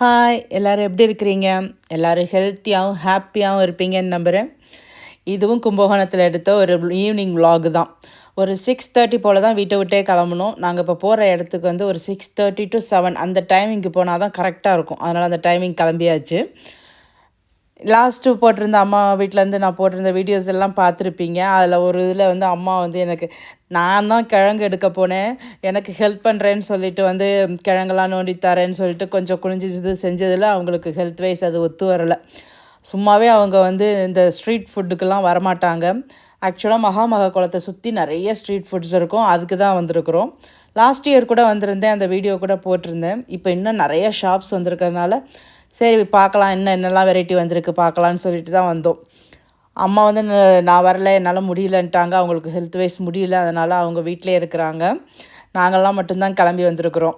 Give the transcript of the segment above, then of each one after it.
Hi எல்லோரும் எப்படி இருக்கிறீங்க? எல்லோரும் ஹெல்த்தியாகவும் ஹாப்பியாகவும் இருப்பீங்கன்னு நம்புகிறேன் இதுவும் கும்பகோணத்தில் எடுத்த ஒரு ஈவினிங் விலாகு தான். ஒரு சிக்ஸ் தேர்ட்டி போல் தான் வீட்டை விட்டே கிளம்பணும். நாங்கள் இப்போ போகிற இடத்துக்கு வந்து ஒரு சிக்ஸ் தேர்ட்டி டு செவன் அந்த டைமிங்க்கு போனால் தான் கரெக்டாக இருக்கும். அதனால் அந்த டைமிங் கிளம்பியாச்சு. லாஸ்ட்டு போட்டிருந்த அம்மா வீட்டிலேருந்து நான் போட்டிருந்த வீடியோஸ் எல்லாம் பார்த்துருப்பீங்க. அதில் ஒரு இதில் வந்து அம்மா வந்து எனக்கு நான் தான் கிழங்கு எடுக்க போனேன். எனக்கு ஹெல்ப் பண்ணுறேன்னு சொல்லிட்டு வந்து கிழங்கெல்லாம் நோண்டி தரேன்னு சொல்லிட்டு கொஞ்சம் குனிஞ்சு செஞ்சதில் அவங்களுக்கு ஹெல்த் வைஸ் அது ஒத்து வரலை. சும்மாவே அவங்க வந்து இந்த ஸ்ட்ரீட் ஃபுட்டுக்கெல்லாம் வரமாட்டாங்க. ஆக்சுவலாக மகாமக குளத்தை சுற்றி நிறைய ஸ்ட்ரீட் ஃபுட்ஸ் இருக்கும். அதுக்கு தான் வந்திருக்கிறோம். லாஸ்ட் இயர் கூட வந்திருந்தேன். அந்த வீடியோ கூட போட்டிருந்தேன். இப்போ இன்னும் நிறைய ஷாப்ஸ் வந்திருக்கிறதுனால சரி பார்க்கலாம் என்ன என்னெல்லாம் வெரைட்டி வந்திருக்கு பார்க்கலான்னு சொல்லிட்டு தான் வந்தோம். அம்மா வந்து நான் வரல என்னால் முடியலன்ட்டாங்க. அவங்களுக்கு ஹெல்த் வைஸ் முடியல அதனால் அவங்க வீட்டிலே இருக்கிறாங்க. நாங்கள்லாம் மட்டும்தான் கிளம்பி வந்திருக்கிறோம்.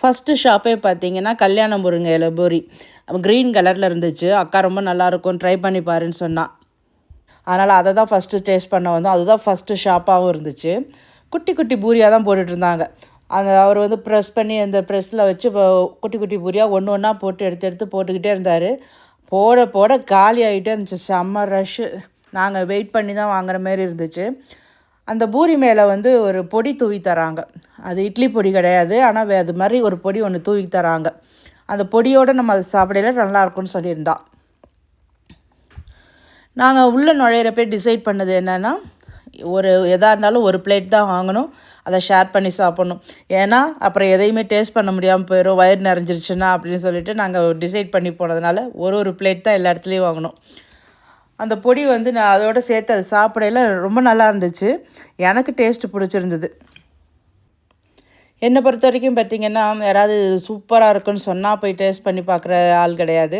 ஃபஸ்ட்டு ஷாப்பே பார்த்தீங்கன்னா கல்யாண முருங்கை இலபூரி. க்ரீன் கலரில் இருந்துச்சு. அக்கா ரொம்ப நல்லாயிருக்கும் ட்ரை பண்ணி பாருன்னு சொன்னான் அதனால் அதை தான் ஃபஸ்ட்டு டேஸ்ட் பண்ண வந்தோம். அதுதான் ஃபஸ்ட்டு ஷாப்பாகவும் இருந்துச்சு. குட்டி குட்டி பூரியாக தான் போட்டுட்ருந்தாங்க அந்த அவர் வந்து ப்ரெஸ் பண்ணி அந்த ப்ரெஸ்ஸில் வச்சு குட்டி குட்டி பூரியாக ஒன்று ஒன்றா போட்டு எடுத்து எடுத்து போட்டுக்கிட்டே இருந்தார். போட போட காலி ஆகிட்டே இருந்துச்சு. செம்ம ரஷ்ஷு நாங்கள் வெயிட் பண்ணி தான் வாங்குற மாதிரி இருந்துச்சு. அந்த பூரி மேலே வந்து ஒரு பொடி தூவி தராங்க. அது இட்லி பொடி கிடையாது. ஆனால் அது மாதிரி ஒரு பொடி ஒன்று தூவி தராங்க. அந்த பொடியோடு நம்ம அதை சாப்பிடையில நல்லாயிருக்கும்னு சொல்லியிருந்தா. நாங்கள் உள்ளே நுழையிறப்ப டிசைட் பண்ணது என்னென்னா ஒரு எதாக இருந்தாலும் ஒரு பிளேட் தான் வாங்கணும். அதை ஷேர் பண்ணி சாப்பிட்ணும். ஏன்னா அப்புறம் எதையுமே டேஸ்ட் பண்ண முடியாமல் போயிடும் வயிறு நிறைஞ்சிருச்சுன்னா அப்படின்னு சொல்லிட்டு நாங்கள் டிசைட் பண்ணி போனதுனால ஒரு ஒரு பிளேட் தான் எல்லா இடத்துலையும் வாங்கினோம் அந்த பொடி வந்து நான் அதோட சேர்த்து அது சாப்பிடையில ரொம்ப நல்லா இருந்துச்சு. எனக்கு டேஸ்ட் பிடிச்சிருந்தது. என்னை பொறுத்த வரைக்கும் பார்த்தீங்கன்னா யாராவது சூப்பராக இருக்குன்னு சொன்னால் போய் டேஸ்ட் பண்ணி பார்க்குற ஆள் கிடையாது.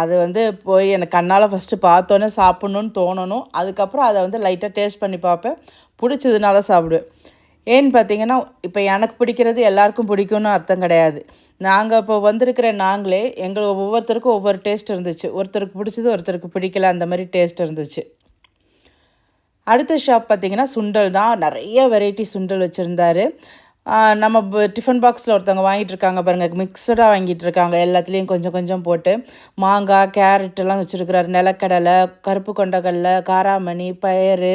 அது வந்து போய் எனக்கு கண்ணால் ஃபஸ்ட்டு பார்த்தோன்னே சாப்பிட்ணுன்னு தோணணும். அதுக்கப்புறம் அதை வந்து லைட்டாக டேஸ்ட் பண்ணி பார்ப்பேன். பிடிச்சதுனால தான் சாப்பிடுவேன். ஏன்னு பார்த்தீங்கன்னா இப்போ எனக்கு பிடிக்கிறது எல்லாருக்கும் பிடிக்கும்னு அர்த்தம் கிடையாது. நாங்கள் இப்போ வந்திருக்கிற நாங்களே எங்களுக்கு ஒவ்வொருத்தருக்கும் ஒவ்வொரு டேஸ்ட் இருந்துச்சு. ஒருத்தருக்கு பிடிச்சது ஒருத்தருக்கு பிடிக்கல அந்த மாதிரி டேஸ்ட் இருந்துச்சு. அடுத்த ஷாப் பார்த்தீங்கன்னா சுண்டல் தான். நிறைய வெரைட்டி சுண்டல் வச்சுருந்தாரு. நம்ம டிஃபன் பாக்ஸில் ஒருத்தவங்க வாங்கிட்டு இருக்காங்க பாருங்கள் மிக்சடாக வாங்கிட்டு இருக்காங்க எல்லாத்துலேயும் கொஞ்சம் கொஞ்சம் போட்டு மாங்காய் கேரட் எல்லாம் வச்சுருக்கிறாரு. நிலக்கடலை கருப்பு கொண்டக்கடலை காராமணி பயறு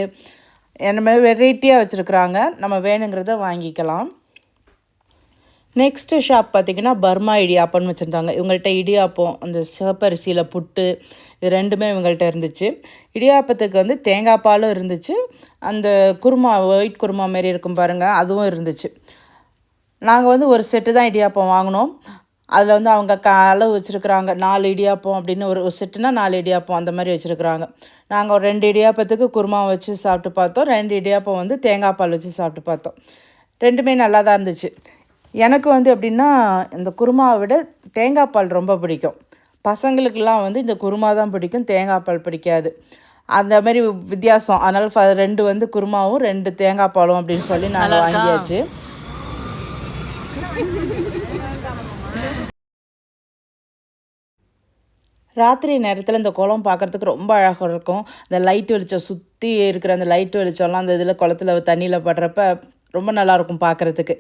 என்ன மாதிரி வெரைட்டியாக வச்சுருக்குறாங்க. நம்ம வேணுங்கிறத வாங்கிக்கலாம். நெக்ஸ்ட்டு ஷாப் பார்த்தீங்கன்னா பர்மா இடியாப்பம்னு வச்சுருந்தாங்க. இவங்கள்ட்ட இடியாப்பம் அந்த சிவப்பரிசியில் புட்டு இது ரெண்டுமே இவங்கள்ட்ட இருந்துச்சு. இடியாப்பத்துக்கு வந்து தேங்காய் பாலும் இருந்துச்சு. அந்த குருமா ஒயிட் குருமா மாரி இருக்கும் பாருங்கள் அதுவும் இருந்துச்சு. நாங்கள் வந்து ஒரு செட்டு தான் இடியாப்பம் வாங்கினோம். அதில் வந்து அவங்க க அளவு வச்சுருக்குறாங்க. நாலு இடியாப்பம் அப்படின்னு ஒரு செட்டுனா நாலு இடியாப்பம் அந்த மாதிரி வச்சுருக்குறாங்க. நாங்கள் ஒரு ரெண்டு இடியாப்பத்துக்கு குருமா வச்சு சாப்பிட்டு பார்த்தோம். ரெண்டு இடியாப்பம் வந்து தேங்காய் பால் வச்சு சாப்பிட்டு பார்த்தோம். ரெண்டுமே நல்லா தான் இருந்துச்சு. எனக்கு வந்து எப்படின்னா இந்த குருமாவை விட தேங்காய் பால் ரொம்ப பிடிக்கும். பசங்களுக்கெல்லாம் வந்து இந்த குருமா தான் பிடிக்கும். தேங்காய் பால் பிடிக்காது. அந்த மாதிரி வித்தியாசம். அதனால் ஃப- ரெண்டு வந்து குருமாவும் ரெண்டு தேங்காய் பாலும் அப்படின்னு சொல்லி நாங்கள் வாங்கியாச்சு. ராத்திரி நேரத்தில் இந்த குளம் பார்க்குறதுக்கு ரொம்ப அழகாக இருக்கும். இந்த லைட் வெளிச்சம் சுற்றி இருக்கிற அந்த லைட் வெளிச்சம்லாம் அந்த இதில் குளத்துல தண்ணியில் படுறப்ப ரொம்ப நல்லாயிருக்கும் பார்க்குறதுக்கு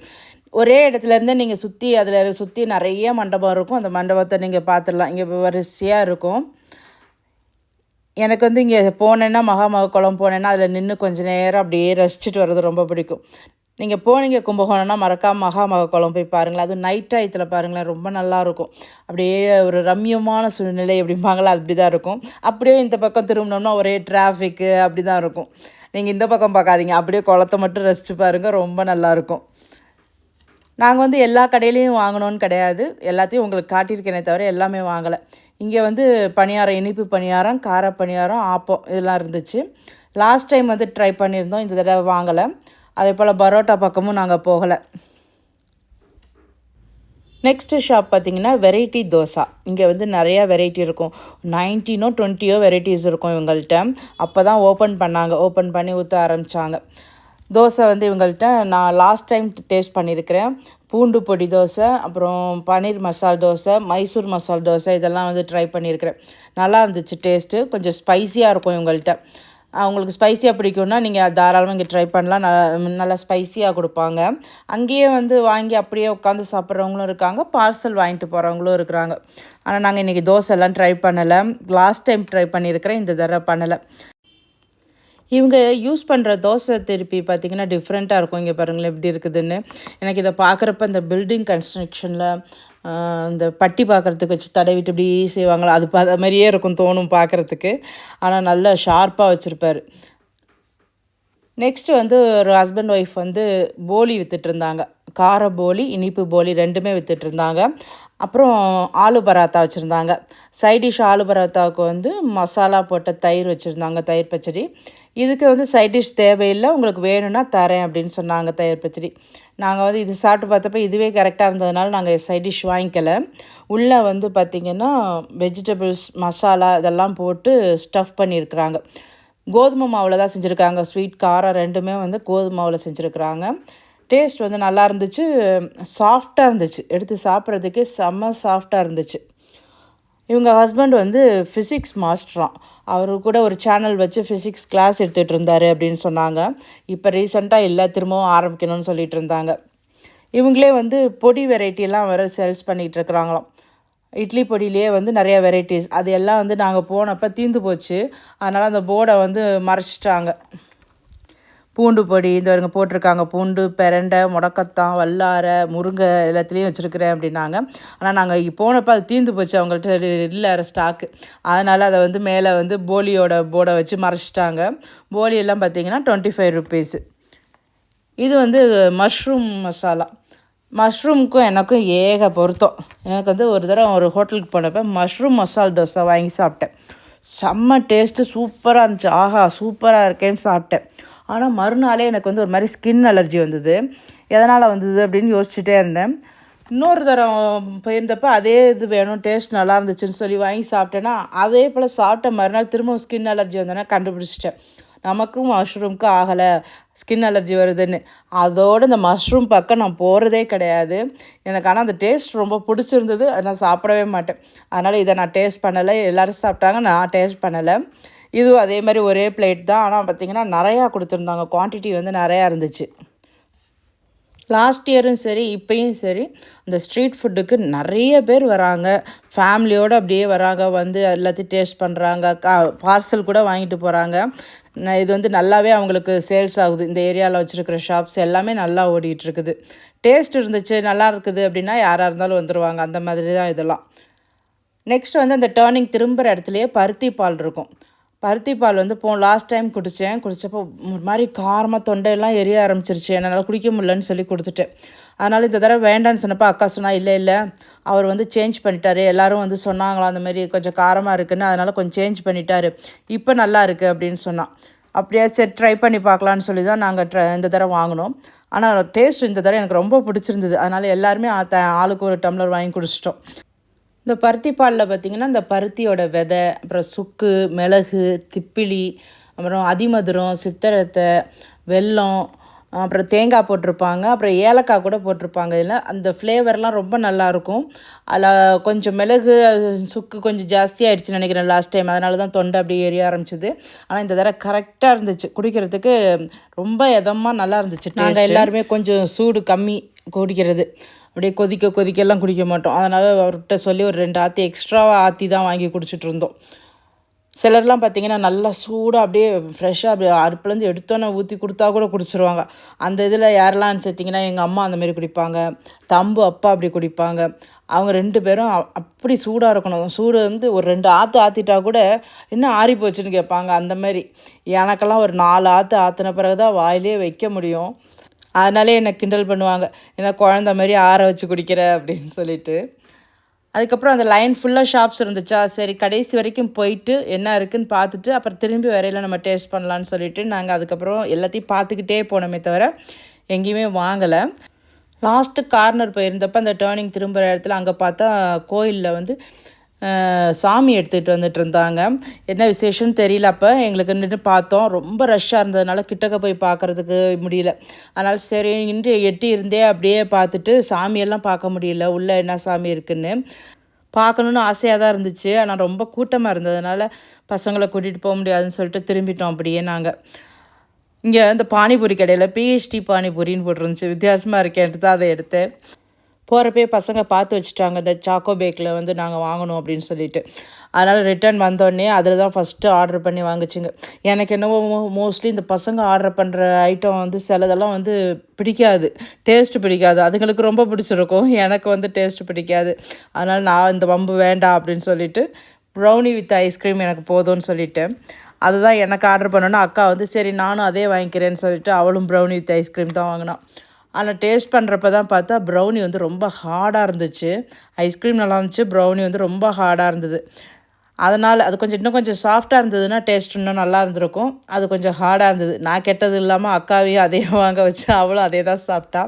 ஒரே இடத்துலேருந்து நீங்கள் சுற்றி அதில் சுற்றி நிறைய மண்டபம் இருக்கும். அந்த மண்டபத்தை நீங்கள் பார்த்துடலாம் இங்கே வரிசையாக இருக்கும். எனக்கு வந்து இங்கே போனேன்னா மகாமக குளம் போனேன்னா அதில் நின்று கொஞ்சம் நேரம் அப்படியே ரசிச்சுட்டு வர்றது ரொம்ப பிடிக்கும். நீங்கள் போனீங்க கும்பகோணம்னா மறக்காம மகாமக குளம் போய் பாருங்களேன். அதுவும் நைட் டயத்தில் பாருங்களேன் ரொம்ப நல்லா இருக்கும் அப்படியே ஒரு ரம்யமான சூழ்நிலை எப்படிம்பாங்களா அப்படி தான் இருக்கும். அப்படியே இந்த பக்கம் திரும்பினோம்னா ஒரே டிராஃபிக்கு அப்படி தான் இருக்கும். நீங்கள் இந்த பக்கம் பார்க்காதீங்க அப்படியே குளத்தை மட்டும் ரசித்து பாருங்கள் ரொம்ப நல்லாயிருக்கும் நாங்கள் வந்து எல்லா கடையிலையும் வாங்கணும்னு கிடையாது. எல்லாத்தையும் உங்களுக்கு காட்டியிருக்கேனே தவிர எல்லாமே வாங்கலை. இங்கே வந்து பணியாரம் இனிப்பு பணியாரம் கார பணியாரம் ஆப்பம் இதெல்லாம் இருந்துச்சு. லாஸ்ட் டைம் வந்து ட்ரை பண்ணியிருந்தோம் இந்த தடவை வாங்கலை. அதே போல் பரோட்டா பக்கமும் நாங்கள் போகலை. நெக்ஸ்ட்டு ஷாப் பார்த்தீங்கன்னா வெரைட்டி தோசா. இங்கே வந்து நிறையா வெரைட்டி இருக்கும். நைன்டீனோ டுவெண்ட்டியோ வெரைட்டிஸ் இருக்கும் இவங்கள்ட்ட. அப்போ தான் ஓப்பன் பண்ணாங்க. ஓப்பன் பண்ணி ஊற்ற ஆரம்பித்தாங்க தோசை வந்து இவங்கள்ட்ட நான் லாஸ்ட் டைம் டேஸ்ட் பண்ணியிருக்கிறேன் பூண்டு பொடி தோசை அப்புறம் பன்னீர் மசால் தோசை மைசூர் மசால் தோசை இதெல்லாம் வந்து ட்ரை பண்ணியிருக்கிறேன் நல்லா இருந்துச்சு டேஸ்ட்டு கொஞ்சம் ஸ்பைசியாக இருக்கும் இவங்கள்ட்ட. அவங்களுக்கு ஸ்பைசியாக பிடிக்கும்னா நீங்கள் தாராளமாக இங்கே ட்ரை பண்ணலாம். நல்லா நல்லா ஸ்பைசியாக கொடுப்பாங்க. அங்கேயே வந்து வாங்கி அப்படியே உட்காந்து சாப்பிட்றவங்களும் இருக்காங்க. பார்சல் வாங்கிட்டு போகிறவங்களும் இருக்கிறாங்க. ஆனால் நாங்கள் இன்றைக்கி தோசைலாம் ட்ரை பண்ணலை. லாஸ்ட் டைம் ட்ரை பண்ணியிருக்கிறேன். இந்த தடவை பண்ணலை. இவங்க யூஸ் பண்ணுற தோசை திருப்பி பார்த்திங்கன்னா டிஃப்ரெண்ட்டாக இருக்கும். இங்கே பாருங்களேன் எப்படி இருக்குதுன்னு. எனக்கு இதை பார்க்குறப்ப இந்த பில்டிங் கன்ஸ்ட்ரக்ஷனில் இந்த பட்டி பார்க்குறதுக்கு வச்சு தடவிட்டு இப்படி செய்வாங்களா? அது அது மாதிரியே இருக்கும் தோணும் பார்க்குறதுக்கு ஆனால் நல்லா ஷார்ப்பாக வச்சுருப்பார். நெக்ஸ்ட்டு வந்து ஒரு ஹஸ்பண்ட் ஒய்ஃப் வந்து போலி விற்றுட்ருந்தாங்க கார போலி இனிப்பு போலி ரெண்டுமே விற்றுட்ருந்தாங்க அப்புறம் ஆலு பராத்தா வச்சுருந்தாங்க. சைடிஷ் ஆலு பராத்தாவுக்கு வந்து மசாலா போட்ட தயிர் வச்சுருந்தாங்க தயிர் பச்சடி. இதுக்கு வந்து சைட் டிஷ் தேவையில்லை உங்களுக்கு வேணும்னா தரேன் அப்படின்னு சொன்னாங்க தயிர் பச்சடி. நாங்கள் வந்து இது சாப்பிட்டு பார்த்தப்ப இதுவே கரெக்டாக இருந்ததுனால நாங்கள் சைட் டிஷ் வாங்கிக்கல. உள்ளே வந்து பார்த்திங்கன்னா வெஜிடபிள்ஸ் மசாலா இதெல்லாம் போட்டு ஸ்டஃப் பண்ணியிருக்கிறாங்க. கோதுமை மாவில் தான் செஞ்சுருக்காங்க. ஸ்வீட் காரம் ரெண்டுமே வந்து கோதுமை மாவில் செஞ்சுருக்குறாங்க. டேஸ்ட் வந்து நல்லா இருந்துச்சு. சாஃப்டாக இருந்துச்சு. எடுத்து சாப்பிட்றதுக்கே செம்ம சாஃப்டாக இருந்துச்சு. இவங்க ஹஸ்பண்ட் வந்து ஃபிசிக்ஸ் மாஸ்டராம் அவர் கூட ஒரு சேனல் வச்சு ஃபிசிக்ஸ் கிளாஸ் எடுத்துகிட்டு இருந்தார் அப்படின்னு சொன்னாங்க. இப்போ ரீசெண்டாக இல்லை திரும்பவும் ஆரம்பிக்கணும்னு சொல்லிட்டு இருந்தாங்க. இவங்களே வந்து பொடி வெரைட்டிலாம் வர சேல்ஸ் பண்ணிகிட்டு இருக்கிறாங்களாம். இட்லி பொடியிலே வந்து நிறைய வெரைட்டிஸ் அது எல்லாம் வந்து நாங்கள் போனப்போ தீந்து போச்சு. அதனால் அந்த போர்டை வந்து மறைச்சிட்டாங்க. பூண்டு பொடி இந்த வருங்க போட்டிருக்காங்க. பூண்டு பெரண்டை முடக்கத்தான் வல்லாரை முருங்கை எல்லாத்துலேயும் வச்சுருக்கிறேன் அப்படின்னாங்க. ஆனால் நாங்கள் போனப்போ அது தீர்ந்து போச்சு. அவங்கள்ட்ட இல்லை ஸ்டாக்கு அதனால் அதை வந்து மேலே வந்து போலியோட போர்டை வச்சு மறைச்சிட்டாங்க. போலி எல்லாம் பார்த்தீங்கன்னா டுவெண்ட்டி ஃபைவ் ருபீஸு இது வந்து மஷ்ரூம் மசாலா மஷ்ரூமுக்கும் எனக்கும் ஏக பொருத்தம். எனக்கு வந்து ஒரு தடவை ஒரு ஹோட்டலுக்கு போனப்போ மஷ்ரூம் மசால் தோசை வாங்கி சாப்பிட்டேன். செம்ம டேஸ்ட்டு சூப்பராக இருந்துச்சு. ஆஹா சூப்பராக இருக்கேன்னு சாப்பிட்டேன். ஆனால் மறுநாளே எனக்கு வந்து ஒரு மாதிரி ஸ்கின் அலர்ஜி வந்தது. எதனால் வந்தது அப்படின்னு யோசிச்சுட்டே இருந்தேன். இன்னொரு தரம் போயிருந்தப்போ அதே இது வேணும் டேஸ்ட் நல்லா இருந்துச்சுன்னு சொல்லி வாங்கி சாப்பிட்டேன்னா அதே போல் சாப்பிட்ட மறுநாள் திரும்ப ஸ்கின் அலர்ஜி வந்தோன்னா கண்டுபிடிச்சிட்டேன். நமக்கும் மஷ்ரூம்க்கும் ஆகலை ஸ்கின் அலர்ஜி வருதுன்னு. அதோடு இந்த மஷ்ரூம் பக்கம் நான் போகிறதே கிடையாது. எனக்கு ஆனால் அந்த டேஸ்ட் ரொம்ப பிடிச்சிருந்தது. நான் சாப்பிடவே மாட்டேன். அதனால் இதை நான் டேஸ்ட் பண்ணலை. எல்லோரும் சாப்பிட்டாங்க நான் டேஸ்ட் பண்ணலை. இதுவும் அதே மாதிரி ஒரே பிளேட் தான். ஆனால் பார்த்திங்கன்னா நிறையா கொடுத்துருந்தாங்க. குவான்டிட்டி வந்து நிறையா இருந்துச்சு. லாஸ்ட் இயரும் சரி இப்போயும் சரி அந்த ஸ்ட்ரீட் ஃபுட்டுக்கு நிறைய பேர் வராங்க. ஃபேமிலியோடு அப்படியே வராங்க. வந்து எல்லாத்தையும் டேஸ்ட் பண்ணுறாங்க கா பார்சல் கூட வாங்கிட்டு போகிறாங்க இது வந்து நல்லாவே அவங்களுக்கு சேல்ஸ் ஆகுது. இந்த ஏரியாவில் வச்சுருக்கிற ஷாப்ஸ் எல்லாமே நல்லா ஓடிட்டுருக்குது டேஸ்ட் இருந்துச்சு நல்லா இருக்குது அப்படின்னா யாராக இருந்தாலும் வந்துடுவாங்க அந்த மாதிரி தான் இதெல்லாம். நெக்ஸ்ட் வந்து அந்த டேர்னிங் திரும்புகிற இடத்துலையே பருத்தி பால் இருக்கும். பருத்தி பால் வந்து போ லாஸ்ட் டைம் குடித்தேன் குடித்தப்போ ஒரு மாதிரி காரமாக தொண்டையெல்லாம் எரிய ஆரம்பிச்சிருச்சு. என்னால் குடிக்க முடியலன்னு சொல்லி கொடுத்துட்டேன். அதனால் இந்த தடவை வேண்டான்னு சொன்னப்போ அக்கா சொன்னால் இல்லை இல்லை. அவர் வந்து சேஞ்ச் பண்ணிட்டாரு. எல்லோரும் வந்து சொன்னாங்களா அந்த மாதிரி கொஞ்சம் காரமாக இருக்குன்னு. அதனால் கொஞ்சம் சேஞ்ச் பண்ணிட்டாரு. இப்போ நல்லா இருக்குது அப்படின்னு சொன்னான். அப்படியே சரி ட்ரை பண்ணி பார்க்கலான்னு சொல்லி தான் நாங்கள் ட்ரை இந்த தடவை வாங்கினோம். ஆனால் டேஸ்ட் இந்த தடவை எனக்கு ரொம்ப பிடிச்சிருந்தது. அதனால் எல்லாருமே ஆளுக்கு ஒரு டம்ளர் வாங்கி குடிச்சிட்டோம். இந்த பருத்தி பாலில் பார்த்திங்கன்னா இந்த பருத்தியோட விதை அப்புறம் சுக்கு மிளகு திப்பிலி அப்புறம் அதிமதுரம் சித்திரத்தை வெல்லம் அப்புறம் தேங்காய் போட்டிருப்பாங்க அப்புறம் ஏலக்காய் கூட போட்டிருப்பாங்க. இதில் அந்த ஃப்ளேவர்லாம் ரொம்ப நல்லாயிருக்கும் அதில் கொஞ்சம் மிளகு சுக்கு கொஞ்சம் ஜாஸ்தியாகிடுச்சு நினைக்கிறேன் லாஸ்ட் டைம் அதனால தான் தொண்டை அப்படி ஏறிய ஆரம்பிச்சிது. ஆனால் இந்த தடவை கரெக்டாக இருந்துச்சு. குடிக்கிறதுக்கு ரொம்ப இதமாக நல்லா இருந்துச்சு. நாங்கள் எல்லாருமே கொஞ்சம் சூடு கம்மி குடிக்கிறது. அப்படியே கொதிக்க கொதிக்கெல்லாம் குடிக்க மாட்டோம். அதனால் அவர்கிட்ட சொல்லி ஒரு ரெண்டு ஆற்றி எக்ஸ்ட்ராவாக ஆற்றி தான் வாங்கி குடிச்சிட்டு இருந்தோம். சிலர்லாம் பார்த்திங்கன்னா நல்லா சூடாக அப்படியே ஃப்ரெஷ்ஷாக அப்படியே அறுப்புலேருந்து எடுத்தோன்னே ஊற்றி கொடுத்தா கூட குடிச்சிருவாங்க. அந்த இதில் யாரெல்லாம் சேர்த்திங்கன்னா எங்கள் அம்மா அந்தமாரி குடிப்பாங்க. தம்பு அப்பா அப்படி குடிப்பாங்க. அவங்க ரெண்டு பேரும் அப்படி சூடாக இருக்கணும். சூடு வந்து ஒரு ரெண்டு ஆற்று ஆற்றிட்டா கூட இன்னும் ஆறி போச்சுன்னு கேட்பாங்க அந்த மாதிரி. எனக்கெல்லாம் ஒரு நாலு ஆற்று ஆற்றின பிறகு தான் வாயிலே வைக்க முடியும். அதனாலே என்னை கிண்டல் பண்ணுவாங்க. ஏன்னா குழந்த மாதிரி ஆற வச்சு குடிக்கிற அப்படின்னு சொல்லிட்டு. அதுக்கப்புறம் அந்த லைன் ஃபுல்லாக ஷாப்ஸ் இருந்துச்சா? சரி கடைசி வரைக்கும் போயிட்டு என்ன இருக்குதுன்னு பார்த்துட்டு அப்புறம் திரும்பி வரையில் நம்ம டேஸ்ட் பண்ணலான்னு சொல்லிட்டு நாங்கள் அதுக்கப்புறம் எல்லாத்தையும் பார்த்துக்கிட்டே போனோமே தவிர எங்கேயுமே வாங்கலை. லாஸ்ட்டு கார்னர் போயிருந்தப்போ அந்த டேர்னிங் திரும்புகிற இடத்துல அங்கே பார்த்தா கோயிலில் வந்து சாமி எடுத்துகிட்டு வந்துட்டு இருந்தாங்க. என்ன விசேஷம்னு தெரியல அப்போ. எங்களுக்கு நின்று பார்த்தோம். ரொம்ப ரஷ்ஷாக இருந்ததுனால கிட்டக்க போய் பார்க்குறதுக்கு முடியல. அதனால் சரி நின்று எட்டி இருந்தே அப்படியே பார்த்துட்டு சாமியெல்லாம் பார்க்க முடியல. உள்ளே என்ன சாமி இருக்குன்னு பார்க்கணுன்னு ஆசையாக தான் இருந்துச்சு. ஆனால் ரொம்ப கூட்டமாக இருந்ததுனால பசங்களை கூட்டிகிட்டு போக முடியாதுன்னு சொல்லிட்டு திரும்பிட்டோம் அப்படியே நாங்கள் இங்கே இந்த பானிபூரி கடையில் பிஹெச்டி பானிபூரின்னு போட்டிருந்துச்சு. வித்தியாசமாக இருக்கேன்ட்டு தான் அதை எடுத்தேன். போகிறப்பே பசங்க பார்த்து வச்சுட்டாங்க இந்த சாக்கோ பேக்கில் வந்து நாங்கள் வாங்கணும் அப்படின்னு சொல்லிட்டு. அதனால் ரிட்டர்ன் வந்தோடனே அதில் தான் ஃபஸ்ட்டு ஆர்டர் பண்ணி வாங்கிச்சிங்க. எனக்கு என்னவோ மோஸ்ட்லி இந்த பசங்க ஆர்டர் பண்ணுற ஐட்டம் வந்து சிலதெல்லாம் வந்து பிடிக்காது. டேஸ்ட்டு பிடிக்காது. அதுங்களுக்கு ரொம்ப பிடிச்சிருக்கும். எனக்கு வந்து டேஸ்ட்டு பிடிக்காது. அதனால் நான் இந்த வம்பு வேண்டாம் அப்படின்னு சொல்லிட்டு ப்ரௌனி வித் ஐஸ்கிரீம் எனக்கு போதும்னு சொல்லிட்டேன். அதுதான் எனக்கு ஆர்டர் பண்ணோன்னா அக்கா வந்து சரி நானும் அதே வாங்கிக்கிறேன்னு சொல்லிட்டு அவளும் ப்ரௌனி வித் ஐஸ்கிரீம் தான் வாங்கினான் ஆனால் டேஸ்ட் பண்ணுறப்ப தான் பார்த்தா ப்ரௌனி வந்து ரொம்ப ஹார்டாக இருந்துச்சு. ஐஸ்கிரீம் நல்லா இருந்துச்சு ப்ரௌனி வந்து ரொம்ப ஹார்டாக இருந்தது. அதனால் அது கொஞ்சம் இன்னும் கொஞ்சம் சாஃப்டாக இருந்ததுன்னா டேஸ்ட் இன்னும் நல்லா இருந்திருக்கும். அது கொஞ்சம் ஹார்டாக இருந்தது. நான் கெட்டது இல்லாமல் அக்காவையும் அதே வாங்க வச்சு அவளும் அதே தான் சாப்பிட்டா.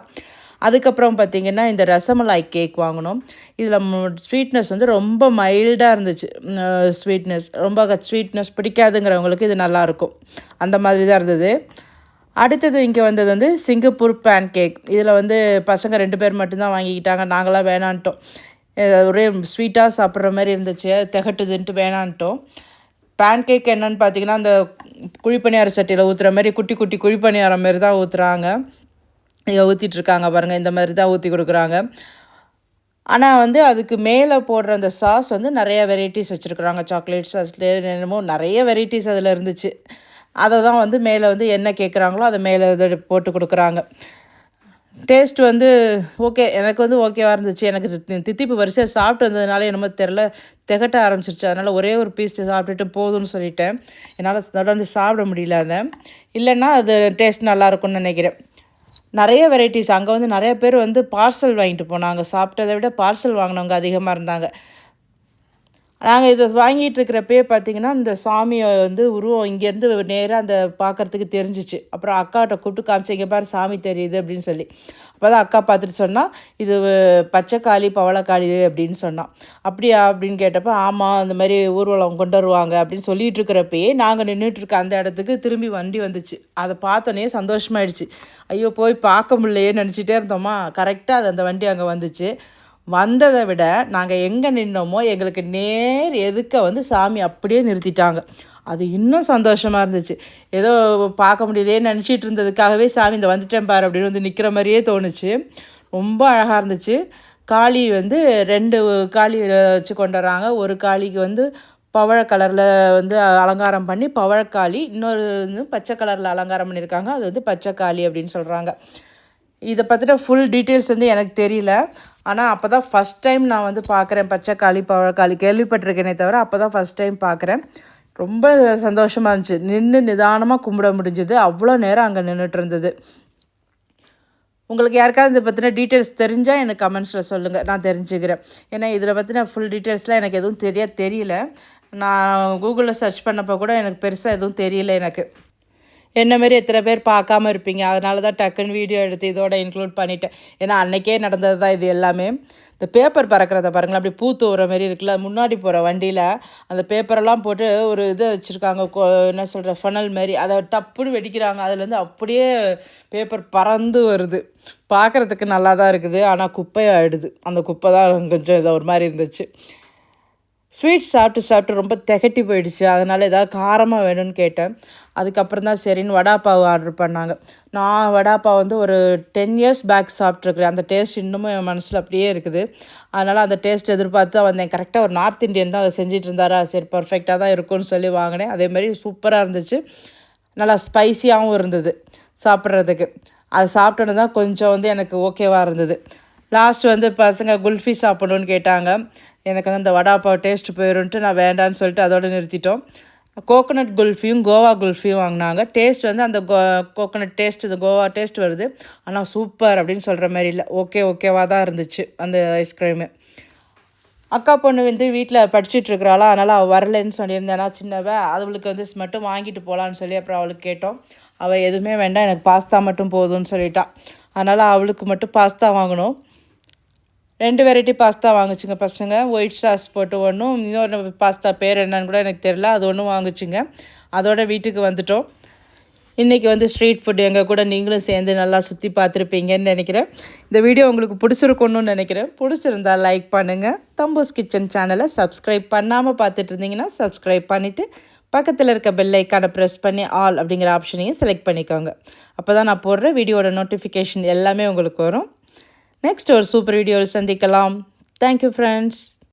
அதுக்கப்புறம் பார்த்திங்கன்னா இந்த ரசமலாய் கேக் வாங்கினோம். இதில் ஸ்வீட்னஸ் வந்து ரொம்ப மைல்டாக இருந்துச்சு. ஸ்வீட்னஸ் ரொம்ப ஸ்வீட்னஸ் பிடிக்காதுங்கிறவங்களுக்கு இது நல்லாயிருக்கும் அந்த மாதிரி தான் இருந்தது. அடுத்தது இங்கே வந்தது வந்து சிங்கப்பூர் பேன் கேக் இதில் வந்து பசங்க ரெண்டு பேர் மட்டும்தான் வாங்கிக்கிட்டாங்க. நாங்களாம் வேணான்ட்டோம். ஒரே ஸ்வீட்டாக சாப்பிட்ற மாதிரி இருந்துச்சு. திகட்டுதுன்ட்டு வேணான்ட்டோம். பேன் கேக் என்னன்னு பார்த்தீங்கன்னா அந்த குழிப்பணியார சட்டியில் ஊற்றுற மாதிரி குட்டி குட்டி குழிப்பணியாரம் மாதிரி தான் ஊற்றுறாங்க இங்கே ஊற்றிட்டுருக்காங்க பாருங்கள் இந்த மாதிரி தான் ஊற்றி கொடுக்குறாங்க. ஆனால் வந்து அதுக்கு மேலே போடுற அந்த சாஸ் வந்து நிறைய வெரைட்டிஸ் வச்சுருக்குறாங்க. சாக்லேட் சாஸ்லேயே என்னமோ நிறைய வெரைட்டிஸ் அதில் இருந்துச்சு. அதை தான் வந்து மேலே வந்து என்ன கேட்குறாங்களோ அதை மேலே இது போட்டு கொடுக்குறாங்க. டேஸ்ட் வந்து ஓகே எனக்கு வந்து ஓகேவாக இருந்துச்சு. எனக்கு தித்திப்பு வரிசையாக சாப்பிட்டு வந்ததுனால என்னமோ தெரில திகட்ட ஆரம்பிச்சிருச்சு. அதனால் ஒரே ஒரு பீஸ் சாப்பிட்டுட்டு போதும்னு சொல்லிட்டேன். என்னால் தொடர்ந்து சாப்பிட முடியல அதை. இல்லைன்னா அது டேஸ்ட் நல்லாயிருக்கும்னு நினைக்கிறேன். நிறைய வெரைட்டிஸ் அங்கே வந்து நிறைய பேர் வந்து பார்சல் வாங்கிட்டு போனாங்க. சாப்பிட்டதை விட பார்சல் வாங்கினவங்க அதிகமாக இருந்தாங்க. நாங்கள் இதை வாங்கிட்டு இருக்கிறப்பே பார்த்தீங்கன்னா இந்த சாமியை வந்து உருவம் இங்கேருந்து நேராக அந்த பார்க்குறதுக்கு தெரிஞ்சிச்சு. அப்புறம் அக்காட்ட கூப்பிட்டு காமிச்சு இங்கே பாரு சாமி தெரியுது அப்படின்னு சொல்லி. அப்போ தான் அக்கா பார்த்துட்டு சொன்னால் இது பச்சைக்காளி பவளக்காளி அப்படின்னு சொன்னான் அப்படியா? அப்படின்னு கேட்டப்போ ஆமாம் அந்த மாதிரி ஊர்வலம் கொண்டு வருவாங்க அப்படின்னு சொல்லிட்டு இருக்கிறப்பயே நாங்கள் நின்றுட்டுருக்க அந்த இடத்துக்கு திரும்பி வண்டி வந்துச்சு. அதை பார்த்தோன்னே சந்தோஷமாயிடுச்சு. ஐயோ போய் பார்க்க முடியலையே நினச்சிட்டே இருந்தோமா? கரெக்டாக அது அந்த வண்டி அங்கே வந்துச்சு. வந்ததை விட நாங்கள் எங்கே நின்னோமோ எங்களுக்கு நேர் எதுக்க வந்து சாமி அப்படியே நிறுத்திட்டாங்க. அது இன்னும் சந்தோஷமாக இருந்துச்சு. ஏதோ பார்க்க முடியலையே நினச்சிட்டு இருந்ததுக்காகவே சாமி இந்த வந்துட்டேன் பாரு அப்படின்னு வந்து நிற்கிற மாதிரியே தோணுச்சு. ரொம்ப அழகாக இருந்துச்சு. காளி வந்து ரெண்டு காளி வச்சு கொண்டு வராங்க. ஒரு காளிக்கு வந்து பவழ கலரில் வந்து அலங்காரம் பண்ணி பவழக்காளி இன்னொரு வந்து பச்சை கலரில் அலங்காரம் பண்ணியிருக்காங்க. அது வந்து பச்சைக்காளி அப்படின்னு சொல்கிறாங்க இதை பற்றின ஃபுல் டீட்டெயில்ஸ் வந்து எனக்கு தெரியல. ஆனால் அப்போ தான் ஃபஸ்ட் டைம் நான் வந்து பார்க்குறேன். பச்சைக்காளி பழக்காளி கேள்விப்பட்டிருக்கேனே தவிர அப்போ தான் ஃபஸ்ட் டைம் பார்க்குறேன். ரொம்ப சந்தோஷமாக இருந்துச்சு. நின்று நிதானமாக கும்பிட முடிஞ்சது. அவ்வளோ நேரம் அங்கே நின்றுட்டு இருந்தது. உங்களுக்கு யாருக்காவது இதை பற்றின டீட்டெயில்ஸ் தெரிஞ்சால் எனக்கு கமெண்ட்ஸில் சொல்லுங்கள் நான் தெரிஞ்சுக்கிறேன். ஏன்னா இதில் பற்றின ஃபுல் டீட்டெயில்ஸ்லாம் எனக்கு எதுவும் தெரிய தெரியல. நான் கூகுளில் சர்ச் பண்ணப்போ கூட எனக்கு பெருசாக எதுவும் தெரியல எனக்கு. என்ன மாரி எத்தனை பேர் பார்க்காம இருப்பீங்க? அதனால தான் டக்குன்னு வீடியோ எடுத்து இதோட இன்க்ளூட் பண்ணிட்டேன். ஏன்னா அன்றைக்கே நடந்தது தான் இது எல்லாமே. இந்த பேப்பர் பறக்கிறத பாருங்களேன். அப்படி பூ தூவுற மாரி இருக்குல்ல. முன்னாடி போகிற வண்டியில் அந்த பேப்பரெல்லாம் போட்டு ஒரு இது வச்சுருக்காங்க. என்ன சொல்கிற ஃபனல் மாரி. அதை டப்புன்னு வெடிக்கிறாங்க. அதுலேருந்து அப்படியே பேப்பர் பறந்து வருது. பார்க்குறதுக்கு நல்லா தான் இருக்குது. ஆனால் குப்பையாகிடுது அந்த குப்பை தான் கொஞ்சம் இதை ஒரு மாதிரி இருந்துச்சு. ஸ்வீட் சாப்பிட்டு சாப்பிட்டு ரொம்ப திகட்டி போயிடுச்சு. அதனால் ஏதாவது காரமாக வேணும்னு கேட்டேன். அதுக்கப்புறம் தான் சரின்னு வடாப்பாவு ஆர்டர் பண்ணாங்க. நான் வடாப்பாவை வந்து ஒரு டென் இயர்ஸ் பேக் சாப்பிட்ருக்குறேன் அந்த டேஸ்ட் இன்னமும் என் மனசில் அப்படியே இருக்குது. அதனால் அந்த டேஸ்ட் எதிர்பார்த்து தான் வந்தேன். கரெக்டாக ஒரு நார்த் இந்தியன் தான் அதை செஞ்சிட்டு இருந்தாரா? சரி பர்ஃபெக்டாக தான் இருக்கும்னு சொல்லி வாங்கினேன். அதேமாதிரி சூப்பராக இருந்துச்சு. நல்லா ஸ்பைசியாகவும் இருந்தது சாப்பிட்றதுக்கு. அது சாப்பிட்டோன்னு தான் கொஞ்சம் வந்து எனக்கு ஓகேவாக இருந்தது. லாஸ்ட் வந்து பசங்க குல்ஃபி சாப்பிடணுன்னு கேட்டாங்க. எனக்கு வந்து அந்த வடாப்பாவை டேஸ்ட் போயிடும்ட்டு நான் வேண்டான்னு சொல்லிட்டு அதோடு நிறுத்திட்டோம். கோகோனட் குல்ஃபியும் கோவா குல்ஃபியும் வாங்கினாங்க. டேஸ்ட் வந்து அந்த கோ கோகோனட் டேஸ்ட் இந்த கோவா டேஸ்ட் வருது. ஆனால் சூப்பர் அப்படின்னு சொல்கிற மாதிரி இல்லை. ஓகே ஓகேவாக தான் இருந்துச்சு அந்த ஐஸ்கிரீமு அக்கா பொண்ணு வந்து வீட்டில் படிச்சுட்டு இருக்கிறாளா. அதனால் அவள் வரலன்னு சொல்லியிருந்தேன்னா சின்னவ அவளுக்கு வந்து மட்டும் வாங்கிட்டு போகலான்னு சொல்லி அப்புறம் அவளுக்கு கேட்டோம். அவள் எதுவுமே வேண்டாம். எனக்கு பாஸ்தா மட்டும் போதும்னு சொல்லிட்டான் அதனால் அவளுக்கு மட்டும் பாஸ்தா வாங்கணும். ரெண்டு வெரைட்டி பாஸ்தா வாங்குச்சுங்க பசங்க. ஒயிட் சாஸ் போட்டு ஒன்றும் இன்னொரு பாஸ்தா பேர் என்னன்னு கூட எனக்கு தெரில அது ஒன்றும் வாங்குச்சுங்க. அதோட வீட்டுக்கு வந்துட்டோம். இன்றைக்கி வந்து ஸ்ட்ரீட் ஃபுட் எங்கள் கூட நீங்களும் சேர்ந்து நல்லா சுற்றி பார்த்துருப்பீங்கன்னு நினைக்கிறேன். இந்த வீடியோ உங்களுக்கு பிடிச்சிருக்கணும்னு நினைக்கிறேன். பிடிச்சிருந்தா லைக் பண்ணுங்கள் தம்பூஸ் கிச்சன் சேனலை சப்ஸ்கிரைப் பண்ணாமல் பார்த்துட்டு இருந்தீங்கன்னா சப்ஸ்கிரைப் பண்ணிவிட்டு பக்கத்தில் இருக்க பெல்லைக்கான ப்ரெஸ் பண்ணி ஆல் அப்படிங்கிற ஆப்ஷனையும் செலக்ட் பண்ணிக்கோங்க. அப்போ தான் நான் போடுற வீடியோட நோட்டிஃபிகேஷன் எல்லாமே உங்களுக்கு வரும். நெக்ஸ்ட் ஒரு சூப்பர் வீடியோவில் சந்திக்கலாம். Thank you friends